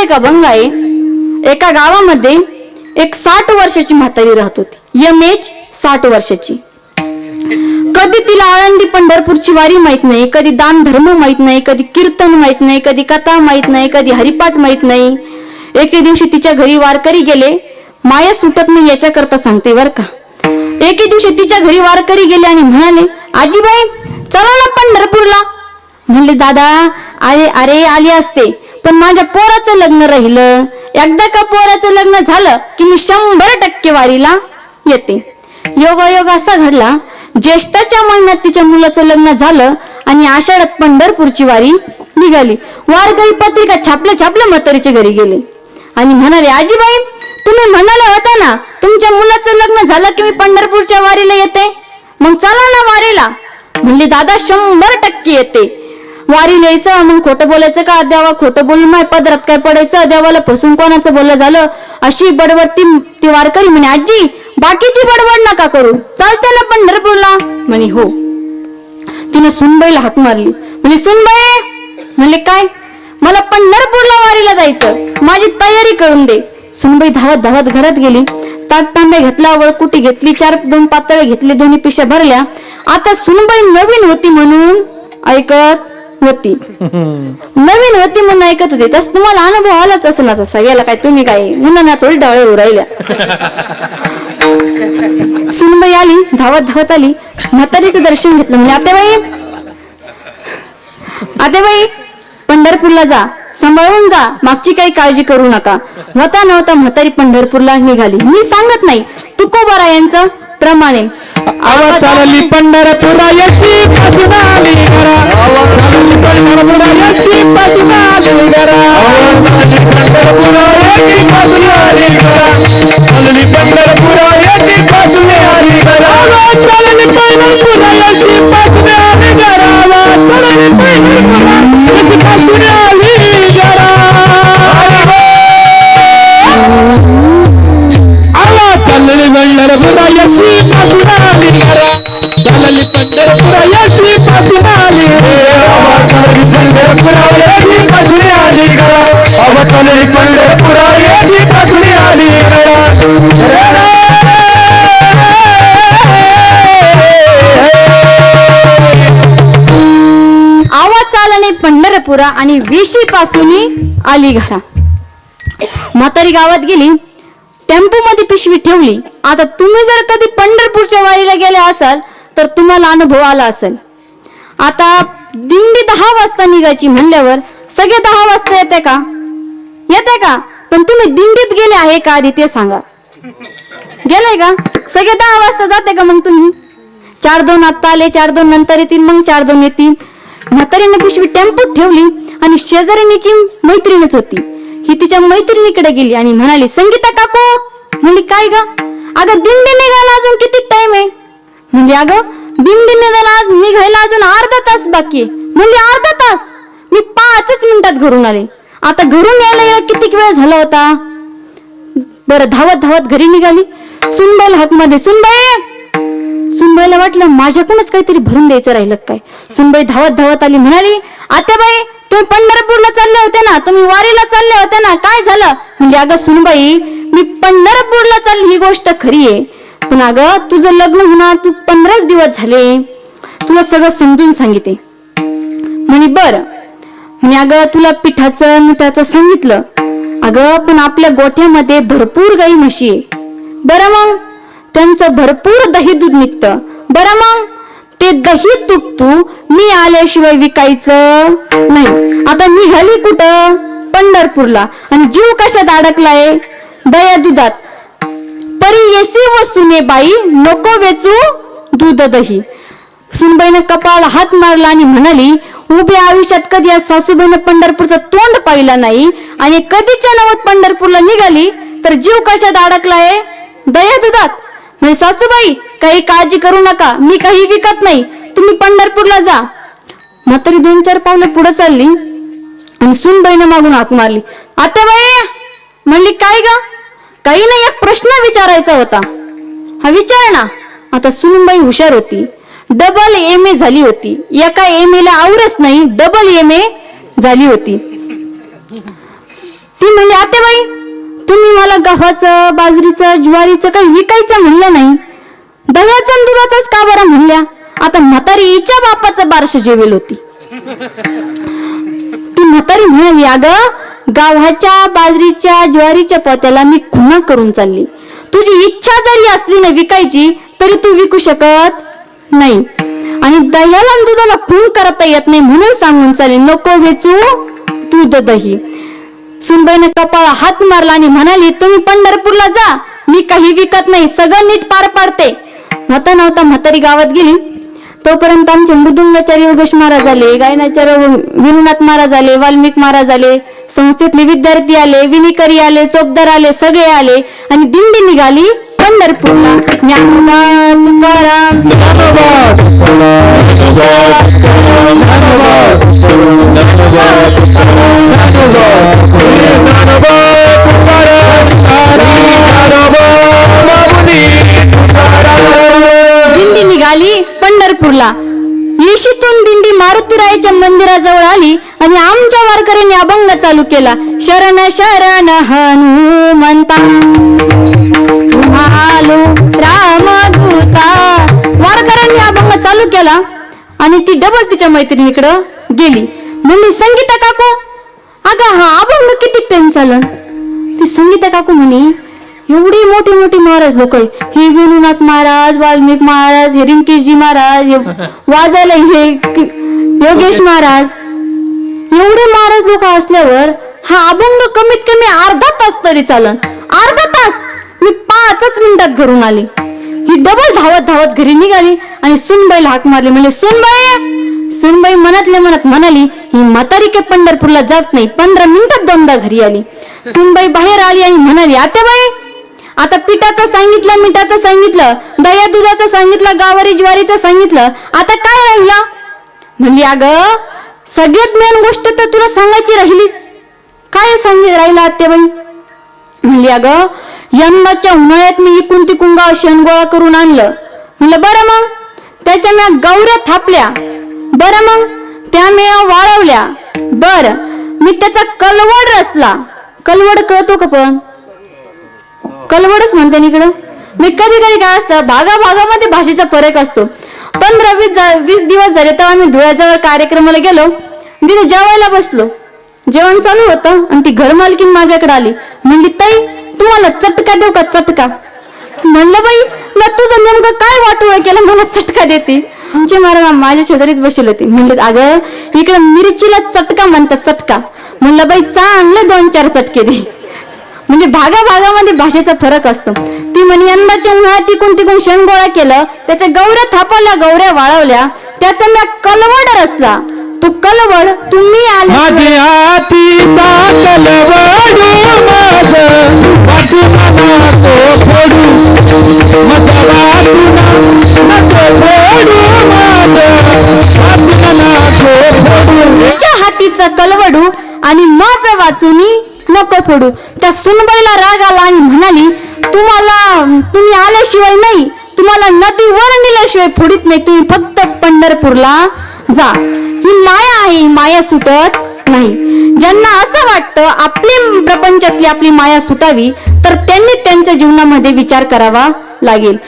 एक अभंग आहे एका गावामध्ये एक साठ वर्षाची म्हातारी राहत होती. यम एज साठ वर्षाची. कधी तिला आळंदी पंढरपूरची वारी माहीत नाही कधी दान धर्म माहीत नाही कधी कीर्तन माहीत नाही कधी कथा माहीत नाही कधी हरिपाठ माहीत नाही. एके दिवशी तिच्या घरी वारकरी गेले. माया सुटत नाही याच्याकरता सांगते बर का. एके दिवशी तिच्या घरी वारकरी गेले आणि म्हणाले आजीबाई चला ना पंढरपूरला. म्हणले दादा अरे अरे आले असते. पण माझ्या पोराचं लग्न राहिलं. एकदा का पोराचं लग्न झालं की मी शंभर टक्के वारीला येते. योगायोग असा घडला ज्येष्ठाच्या महिन्यात तिच्या मुलाचं लग्न झालं आणि आषाढात पंढरपूरची वारी निघाली. वार घरी पत्रिका छापल्या छापल्या म्हातारीच्या घरी गेले. आणि म्हणाले आजीबाई तुम्ही म्हणाले होता ना तुमच्या मुलाचं लग्न झालं की मी पंढरपूरच्या वारीला येते? मग चला ना वारीला. म्हणले दादा शंभर टक्के येते. वारी लिहायचं मग खोटं बोलायचं का देवा खोटं बोलून माय पदरात काय पडायचं? देवाला फसून कोणाचं बोललं झालं? अशी बडबड ती ती वारकरी म्हणे आजी बाकीची बडबड नका करू. चालते ना पंढरपूरला म्हणे हो. तिने सुनबाईला हात मारली. म्हणजे सुनबाई म्हणले काय? मला पंढरपूरला वारीला जायचं. माझी तयारी करून दे. सुनबाई धावत धावत घरात गेली. ताटतांब्या घेतला वळकुटी घेतली चार दोन पातळ्या घेतली दोन्ही पिशा भरल्या. आता सुनबाई नवीन होती म्हणून ऐकत होती. नवीन होती म्हणून ऐकत होती. तस तुम्हाला अनुभव आलाच असं ना तसा गेला काय तुम्ही काय? मुलांना थोडी डोळे उरायल्या सुनबाई आली धावत धावत आली. म्हातारीचं दर्शन घेतलं म्हणजे आतेबाई आतेबाई पंढरपूरला जा. सांभाळून जा. मागची काही काळजी करू नका. होता नव्हता म्हातारी पंढरपूरला निघाली. मी सांगत नाही. तुकोबारा यांचं प्रमाणे. आवाज चालली पंढरपुरायची पंढरपुरा आणि विशी पासून आली घरा. म्हातारी गावात गेली टेम्पो मध्ये पिशवी ठेवली. आता तुम्ही जर कधी पंढरपूरच्या वारीला गेले असाल तर तुम्हाला अनुभव आला असेल. आता दिंडी दहा वाजता निघायची म्हणल्यावर सगळे दहा वाजता येते का? येते का? पण तुम्ही दिंडीत गेले आहे का आधी ते सांगा. गेलाय का? सगळे दहा वाजता जाते का मग तुम्ही? चार दोन आत्ता आले चार दोन नंतर येतील मग चार दोन येतील. म्हातारीने पिशवी टेम्पोत ठेवली आणि शेजारीणीची मैत्रीणच होती ही तिच्या मैत्रिणीकडे गेली आणि म्हणाली संगीता काकू म्हणजे काय ग? अगं दिंडी निघायला अजून किती टाइम आहे? म्हणजे अगं दिंडी निघायला आज निघायला अजून अर्धा तास बाकी म्हणजे अर्धा तास? मी पाचच मिनिटात घरून आले. आता घरून यायला यायला किती वेळ झाला होता? बरं धावत धावत घरी निघाली. सुनबाईला हातमध्ये सुनबाई वाटलं माझ्याकडूनच काहीतरी भरून द्यायचं राहिलं काय? सुनबाई धावत धावत आली म्हणाली आत्याबाई तुम्ही पंढरपूरला चालले होते ना? तुम्ही वारीला चालले होते ना? काय झालं? म्हणजे अगं सुनबाई मी पंढरपूरला चालली ही गोष्ट खरी आहे. पण अगं तुझं लग्न होणार तू पंधराच दिवस झाले. तुला सगळं समजून सांगितले. म्हणे बर. म्हणे अगं तुला पिठाचं मिठाचं सांगितलं. अगं पण आपल्या गोठ्यामध्ये भरपूर गाई म्हशी आहे. बरं मग? त्यांचं भरपूर दही दूध निघतं. बरं मग? ते दही तूप तू मी आल्याशिवाय विकायचं नाही. आता निघाली कुठं? पंढरपूरला. आणि जीव कशात अडकलाय? दया दुधात. परी येसी व सुने बाई नको वेचू दूध दही. सुनबाईनं कपाळ हात मारला आणि म्हणाली उभ्या आयुष्यात कधी या सासूबाईनं पंढरपूरचं तोंड पाहिला नाही आणि कधीच्या नवत पंढरपूरला निघाली तर जीव कशात अडकलाय? दया दुधात. म्हणजे सासूबाई काही काळजी करू नका. मी काही विकत नाही. तुम्ही पंढरपूरला जा. म्हातारी दोन चार पावलं पुढे चालली आणि सुनबाईनं मागून हाक मारली. आता बाई म्हणली काय ग? काही नाही एक प्रश्न विचारायचा होता. हा विचार ना. आता सुनबाई हुशार होती. डबल एम ए झाली होती. एका एम ए ला आवरच नाही डबल एम ए झाली होती. ती ती म्हणली आतेबाई तुम्ही मला गव्हाचं बाजरीचं ज्वारीचं काही विकायचं म्हणलं नाही. दह्याचं दुधाचाच का बरं म्हणल्या? आता म्हातारी हिच्या बापाचं बारश जेवेल होती. ती म्हातारी म्हणाली अगं गावाच्या बाजरीच्या ज्वारीच्या पोत्याला मी खुणा करून चालली. तुझी इच्छा जरी असली ना विकायची तरी तू विकू शकत नाही. आणि दह्याला दुधाला खून करता येत नाही म्हणून सांगून चालली नको वेचू दूध दही. सुनबाईने कपाळा हात मारला आणि म्हणाली तुम्ही पंढरपूरला जा मी काही विकत नाही सगळं नीट पार पाडते. म्हाता नव्हता. म्हातारी गावात गेली. तोपर्यंत आमचे मृदुंगाचार्य योगेश महाराज आले गायनाचार्य विनुनाथ महाराज आले वाल्मिक महाराज आले संस्थेतले विद्यार्थी आले विनिकरी आले चोपदार आले सगळे आले आणि दिंडी निघाली पंढरपूरला. ज्ञानोबा पंढरपूरला येशीतून दिंडी मारुतीरायाच्या मंदिराजवळ आली आणि आमच्या वारकऱ्यांनी अभंग चालू केला. शरण शरण हनुमंता. तुम्हालो रामदूता वारकऱ्यांनी अभंग चालू केला आणि ती डबल तिच्या मैत्रिणीकडं गेली. म्हणली संगीता काकू अगं हा अभंग किती टाइम चालन ती संगीता काकू म्हणे एवढी मोठी मोठी महाराज लोक हे विनुनाथ महाराज वाल्मिक महाराज हे रिंकेशजी महाराज वाजायला हे कि- योगेश महाराज. एवढे महाराज लोक असल्यावर हा अभंग कमीत कमी अर्धा तास तरी चालन. अर्धा तास मी पाचच मिनिटात घरून आले. ही डबल धावत धावत घरी निघाली आणि सुनबाईला हाक मारली. म्हणजे सुनबाई! सुनबाई मनातल्या मनात म्हणाली ही म्हातारी काय पंढरपूरला जात नाही. पंधरा मिनिटात दोनदा घरी आली. सुनबाई बाहेर आली आणि म्हणाली आत्याबाई आता पिठाचं सांगितलं मिठाचं सांगितलं दया दुधाचं सांगितलं गावारी ज्वारीचं सांगितलं. आता काय राहिलं? म्हणली अगं सगळ्यात मेन गोष्ट तर तुला सांगायची राहिलीच. काय सांगित राहिला आत्याबाई? म्हणली अगं यंदाच्या उन्हाळ्यात मी इकून तिकून गाव शेणगोळा करून आणलं. म्हणलं बरं मग त्याच्या म्या गौऱ्या थापल्या. बरं मग त्या म्या वाळवल्या. बर मी त्याचा कलवड रचला. कलवड कळतो का पण? कलवडच म्हणते ना इकडं. मी कधी कधी काय असतं भागा भागामध्ये भाषेचा फरक असतो. पंधरा वीस जा- वीस दिवस झाले तेव्हा आम्ही धुळ्याजवळ कार्यक्रमाला गेलो. तिथे जेवायला बसलो. जेवण चालू होतं आणि ती घर मालकीन माझ्याकडे आली. म्हणली ताई तुम्हाला चटका देऊ का चटका? म्हणलं बाई ना तुझं नेमकं काय वाटोळ केलं मला चटका देते. आमचे महाराज माझ्या शेजारीच बसले होते. म्हणले अगं इकडे मिरचीला चटका म्हणतात चटका. म्हणलं बाई चांगले दोन चार चटके दे. म्हणजे भागा भागामध्ये भाषेचा फरक असतो. ती म्हणे यंदाच्या उन्हाळ्यात तिकून तिकून शेणगोळा केलं त्याच्या गौऱ्या थापाल्या गौऱ्या वाळवल्या त्याचा म्या कलवड रचला. तो कलवड तुम्ही आले माझी हातीचा कलवडू माझ हातीचा आणि माझं वाचूनी नको फोडू. त्या सुनबाईला राग आला आणि म्हणाली तुम्हाला तुम्ही आल्याशिवाय नाही तुम्हाला नदीवर नेल्याशिवाय फोडीत नाही तुम्ही फक्त पंढरपूरला जा. ही माया आहे माया सुटत नाही. ज्यांना असं वाटतं आपली प्रपंचातली आपली माया सुटावी तर त्यांनी त्यांच्या जीवनामध्ये विचार करावा लागेल.